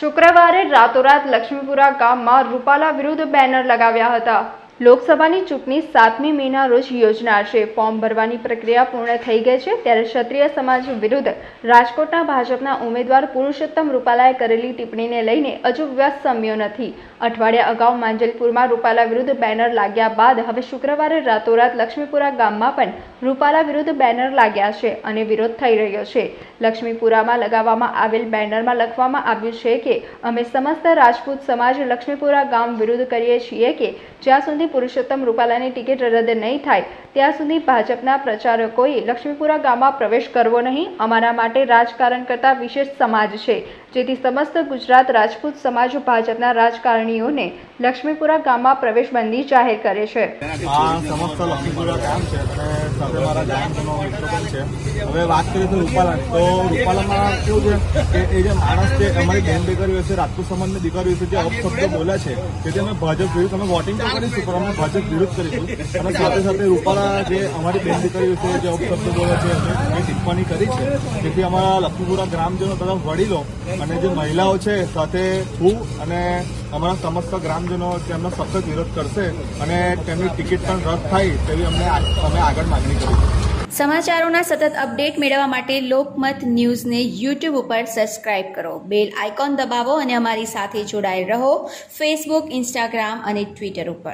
શુક્રવારે રાતોરાત લક્ષ્મીપુરા ગામમાં રૂપાલા વિરુદ્ધ બેનર લગાવ્યા હતા. લોકસભાની ચૂંટણી સાતમી મેના રોજ યોજનાર ફોર્મ ભરવાની પ્રક્રિયા પૂર્ણ થઈ ગઈ છે ત્યારે ક્ષત્રિય સમાજ વિરુદ્ધ રાજકોટના ભાજપના ઉમેદવાર પુરુષોત્તમ રૂપાલાએ કરેલી ટિપ્પણીને લઈને હજુ વ્યસ્ત સમ્યો નથી. અઠવાડિયા અગાઉ માંજલપુરમાં રૂપાલા વિરુદ્ધ બેનર લાગ્યા બાદ હવે શુક્રવારે રાતોરાત લક્ષ્મીપુરા ગામમાં પણ રૂપાલા વિરુદ્ધ બેનર લાગ્યા છે અને વિરોધ થઈ રહ્યો છે. લક્ષ્મીપુરામાં લગાવવામાં આવેલ બેનરમાં લખવામાં આવ્યું છે કે, અમે સમસ્ત રાજપૂત સમાજ લક્ષ્મીપુરા ગામ વિરુદ્ધ કરીએ છીએ કે, જ્યાં સુધી પુરુષોત્તમ રૂપાલાની ટિકિટ રદ નહીં થાય, ત્યાં સુધી ભાજપના પ્રચારકોએ લક્ષ્મીપુરા ગામમાં પ્રવેશ કરવો નહીં. અમારા માટે રાજકારણ કરતા વિશેષ સમાજ છે. જેથી સમસ્ત ગુજરાત રાજપૂત સમાજ ભાજપના રાજકારણીઓને લક્ષ્મીપુરા ગામમાં પ્રવેશબંધી જાહેર કરે છે. હવે વાત કરીએ તો રૂપાલાની. તો રૂપાલામાં કેવું છે કે એ જે માણસ છે, અમારી બેન દીકરીઓ છે રાજપૂત સમાજની દીકરીઓ છે જે અપશબ્દો બોલે છે તેથી અમે ભાજપ વિરુદ્ધ અમે વોટિંગ તો કરીશું, પણ અમે ભાજપ વિરુદ્ધ કરીશું. અને સાથે સાથે રૂપાલા જે અમારી બેન દીકરીઓ છે, જે અપશબ્દો બોલે છે અમે ટિપ્પણી કરી છે. તેથી અમારા લક્ષ્મીપુરા ગ્રામજનો તરફ વડીલો અને જે મહિલાઓ છે, સાથે હું અને અમારા સમસ્ત ગ્રામજનો તેમનો સખત વિરોધ કરશે અને તેમની ટિકિટ પણ રદ થાય તેવી અમને અમે આગળ માગણી કરીશું સમાચારોના સતત અપડેટ મેળવવા માટે લોકમત ન્યૂઝને યુટ્યુબ ઉપર સબસ્ક્રાઇબ કરો. બેલ આઇકોન દબાવો અને અમારી સાથે જોડાયેલ રહો. ફેસબુક ઇન્સ્ટાગ્રામ અને ટ્વિટર ઉપર.